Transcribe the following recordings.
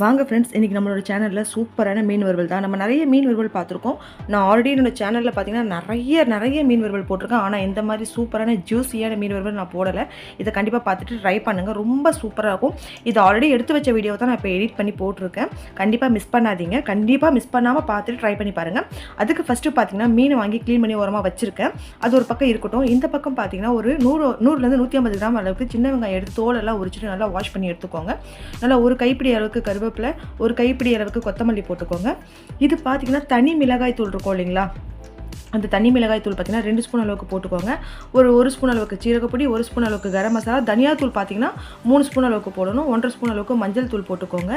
வாங்க ஃப்ரெண்ட்ஸ் இன்றைக்கி நம்மளோட சேனலில் சூப்பரான மீன் வறுவல் தான். நம்ம நிறைய மீன் வறுவல் பார்த்துருக்கோம். நான் ஆல்ரெடி என்னோட சேனலில் பார்த்தீங்கன்னா நிறைய நிறைய மீன் வறுவல் போட்டிருக்கேன். ஆனால் இந்த மாதிரி சூப்பரான ஜூஸியான மீன் வறுவல் நான் போடலை. இதை கண்டிப்பாக பார்த்துட்டு ட்ரை பண்ணுங்கள் ரொம்ப சூப்பராக இருக்கும். இது ஆல்ரெடி எடுத்து வச்ச வீடியோ தான் நான் இப்போ எடிட் பண்ணி போட்டிருக்கேன். கண்டிப்பாக மிஸ் பண்ணாதீங்க. கண்டிப்பாக மிஸ் பண்ணாமல் பார்த்துட்டு ட்ரை பண்ணி பாருங்கள் அதுக்கு ஃபஸ்ட்டு பார்த்தீங்கன்னா மீன் வாங்கி க்ளீன் பண்ணி ஓரமாக வச்சுருக்கேன். அது ஒரு பக்கம் இருக்கட்டும். இந்த பக்கம் பார்த்தீங்கன்னா ஒரு நூறு நூறுலேருந்து நூற்றி ஐம்பது கிராம் அளவுக்கு சின்ன வெங்காயம் எடுத்து தோலெல்லாம் உரிச்சிட்டு நல்லா வாஷ் பண்ணி எடுத்துக்கோங்க. நல்லா ஒரு கைப்பிடி அளவுக்கு கருவேப்பிலை ஒரு கைப்பிடி அளவுக்கு கொத்தமல்லி போட்டுக்கோங்க. இது பார்த்திங்கன்னா தனி மிளகாய் தூள் இருக்கும் இல்லைங்களா? அந்த தனி மிளகாய் தூள் பார்த்தீங்கன்னா ரெண்டு ஸ்பூன் அளவுக்கு போட்டுக்கோங்க. ஒரு ஒரு ஸ்பூன் அளவுக்கு சீரகப்பொடி ஒரு ஸ்பூன் அளவுக்கு கரம் மசாலா தனியாத்தூள் பார்த்தீங்கன்னா மூணு ஸ்பூன் அளவுக்கு போடணும். ஒன்றரை ஸ்பூன் அளவுக்கு மஞ்சள் தூள் போட்டுக்கோங்க.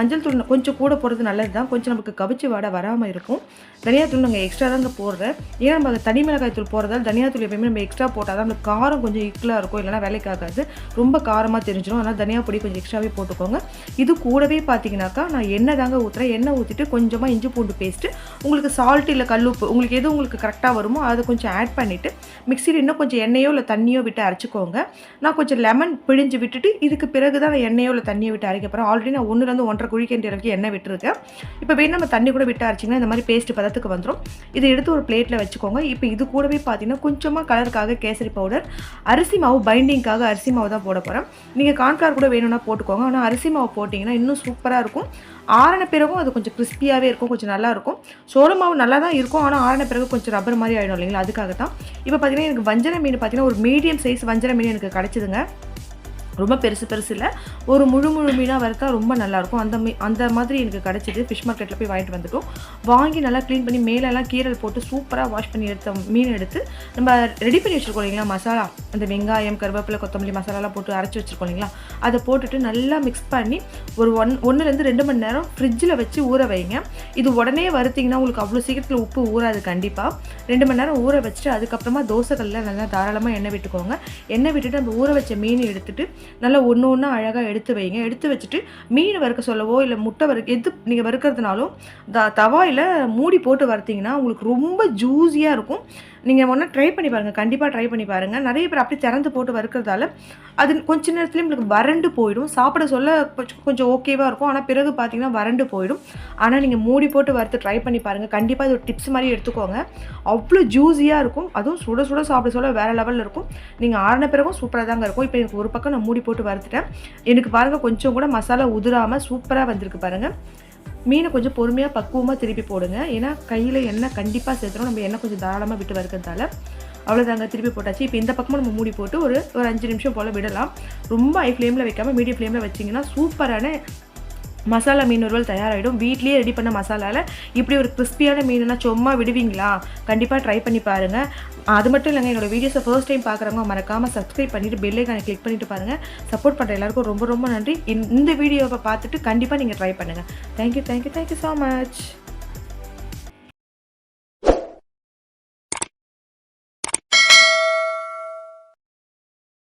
மஞ்சள் தூள் கொஞ்சம் கூட போடுறது நல்லது தான் கொஞ்சம் நமக்கு கவிச்சு வாடை வராமல் இருக்கும். தனியாத்தூள் நாங்கள் எக்ஸ்ட்ரா தாங்க போடுறேன். ஏன்னா நம்ம தனி மிளகாய் தூள் போடுறதால தனியாத்தூள் எப்பயுமே நம்ம எக்ஸ்ட்ரா போட்டால் தான் நமக்கு காரம் கொஞ்சம் ஈக்குவலாக இருக்கும். இல்லைனா வேலைக்கு ஆகாது. ரொம்ப காரமாக தெரிஞ்சிடும் அதனால் தனியா பொடி கொஞ்சம் எக்ஸ்ட்ராவே போட்டுக்கோங்க. இது கூடவே பார்த்தீங்கன்னாக்கா நான் எண்ணெய் தாங்க ஊற்றுறேன் எண்ணெய் ஊற்றிட்டு கொஞ்சமாக இஞ்சி பூண்டு பேஸ்ட்டு உங்களுக்கு சால்ட் இல்லை கல்லுப்பு உங்களுக்கு எது உங்களுக்கு கரெக்டாக வருமோ அதை கொஞ்சம் ஆட் பண்ணிவிட்டு மிக்சியில் இன்னும் கொஞ்சம் எண்ணெயோ இல்லை தண்ணியோ விட்டு அரைச்சிக்கோங்க. நான் கொஞ்சம் லெமன் பிழிஞ்சு விட்டுட்டு இதுக்கு பிறகு தான் நான் எண்ணெயோ இல்லை தண்ணியை விட்டு அரைக்க போகிறேன் ஆல்ரெடி நான் ஒன்றுலேருந்து ஒன்றரை குழிக்கின்ற வரைக்கும் எண்ணெய் விட்டுருக்கேன். இப்போ வேணும் நம்ம தண்ணி கூட விட்டு அரைச்சிங்கன்னா இந்த மாதிரி பேஸ்ட் பதத்துக்கு வந்துடும் இதை எடுத்து ஒரு பிளேட்டில் வச்சுக்கோங்க. இப்போ இது கூடவே பார்த்தீங்கன்னா கொஞ்சமாக கலருக்காக கேசரி பவுடர் அரிசி மாவு பைண்டிங்காக அரிசி மாவு தான் போட போகிறேன் நீங்கள் கான்ஃப்ளவர் கூட வேணும்னா போட்டுக்கோங்க. ஆனால் அரிசி மாவு போட்டிங்கன்னா இன்னும் சூப்பராக இருக்கும். ஆறின பிறகும் அது கொஞ்சம் கிறிஸ்பியாகவே இருக்கும் கொஞ்சம் நல்லா இருக்கும் சோள மாவு நல்லா தான் இருக்கும் ஆனால் ஆறின பிறகு கொஞ்சம் ரப்பர் மாதிரி ஆகிடும் இல்லைங்களா? அதுக்காக தான் இப்போ பார்த்தீங்கன்னா எனக்கு வஞ்சர மீன் பார்த்தீங்கன்னா ஒரு மீடியம் சைஸ் வஞ்சர மீன் எனக்கு கிடச்சிதுங்க. ரொம்ப பெருசு பெருசு இல்லை. ஒரு முழு முழு மீனாக வறுத்தா ரொம்ப நல்லாயிருக்கும். அந்த மீ அந்த மாதிரி எனக்கு கிடச்சிது. ஃபிஷ் மார்க்கெட்டில் போய் வாங்கிட்டு வந்துட்டோம். வாங்கி நல்லா க்ளீன் பண்ணி மேலெல்லாம் கீரல் போட்டு சூப்பராக வாஷ் பண்ணி எடுத்த மீன் எடுத்து நம்ம ரெடி பண்ணி வச்சுருக்கோம் இல்லைங்களா மசாலா? அந்த வெங்காயம் கருவேப்பிலை கொத்தமல்லி மசாலாலாம் போட்டு அரைச்சி வச்சுருக்கோம் இல்லைங்களா? அதை போட்டுட்டு நல்லா மிக்ஸ் பண்ணி ஒரு ஒன் ஒன்றுலேருந்து ரெண்டு மணி நேரம் ஃப்ரிட்ஜில் வச்சு ஊற வைங்க. இது உடனே வருத்திங்கன்னா உங்களுக்கு அவ்வளோ சீக்கிரத்தில் உப்பு ஊறாது கண்டிப்பாக ரெண்டு மணி நேரம் ஊற வச்சுட்டு அதுக்கப்புறமா தோசைகளில் நல்லா தாராளமாக எண்ணெய் விட்டுக்கோங்க. எண்ணெய் விட்டுட்டு நம்ம ஊற வச்ச மீன் எடுத்துகிட்டு நல்லா ஒன்று ஒன்றா அழகாக எடுத்து வைங்க. எடுத்து வச்சுட்டு மீன் வறுக்க சொல்லவோ இல்லை முட்டை வறுக்க எது நீங்கள் வறுக்கிறதுனாலும் த தவாயில் மூடி போட்டு வறுத்திங்கன்னா உங்களுக்கு ரொம்ப ஜூஸியாக இருக்கும். நீங்கள் ஒன்றா ட்ரை பண்ணி பாருங்கள் கண்டிப்பாக ட்ரை பண்ணி பாருங்கள் நிறைய பேர் அப்படியே திறந்து போட்டு வறுக்கிறதால அது கொஞ்ச நேரத்துலேயும் உங்களுக்கு வறண்டு போயிடும். சாப்பிட சொல்ல கொஞ்சம் கொஞ்சம் ஓகேவாக இருக்கும். ஆனால் பிறகு பார்த்தீங்கன்னா வறண்டு போயிடும். ஆனால் நீங்கள் மூடி போட்டு வறுத்து ட்ரை பண்ணி பாருங்கள் கண்டிப்பாக இது ஒரு டிப்ஸ் மாதிரி எடுத்துக்கோங்க. அவ்வளோ ஜூஸியாக இருக்கும். அதுவும் சுட சுட சாப்பிட சொல்ல வேறு லெவலில் இருக்கும். நீங்கள் ஆறின பிறகும் சூப்பராக தாங்க இருக்கும். இப்போ எனக்கு ஒரு பக்கம் நான் மூடி போட்டு வறுத்துட்டேன். எனக்கு பாருங்கள் கொஞ்சம் கூட மசாலா உதிராமல் சூப்பராக வந்திருக்கு பாருங்கள் மீனை கொஞ்சம் பொறுமையாக பக்குவமாக திருப்பி போடுங்க. ஏன்னா கையில் எண்ணெய் கண்டிப்பாக சேர்த்துறோம் நம்ம எண்ணெய் கொஞ்சம் தாராளமாக விட்டு வறுக்கிறதால. அவ்வளோதாங்க திருப்பி போட்டாச்சு. இப்போ இந்த பக்கமும் நம்ம மூடி போட்டு ஒரு ஒரு அஞ்சு நிமிஷம் போல் விடலாம். ரொம்ப ஹை ஃப்ளேமில் வைக்காமல் மீடியம் ஃப்ளேமில் வச்சிங்கன்னா சூப்பரான மசாலா மீன் வறுவல் தயாராகிடும் வீட்லேயே ரெடி பண்ண மசாலாவில் இப்படி ஒரு கிறிஸ்பியான மீனுனா சும்மா விடுவீங்களா? கண்டிப்பாக ட்ரை பண்ணி பாருங்கள் அது மட்டும் இல்லைங்க என்னோட வீடியோஸை ஃபர்ஸ்ட் டைம் பார்க்குறவங்க மறக்காமல் சப்ஸ்கிரைப் பண்ணிவிட்டு பெல்லைக்கான கிளிக் பண்ணிட்டு பாருங்கள் சப்போர்ட் பண்ணுற எல்லாருக்கும் ரொம்ப ரொம்ப நன்றி. இந்த வீடியோவை பார்த்துட்டு கண்டிப்பாக நீங்கள் ட்ரை பண்ணுங்கள் thank you thank you thank you so much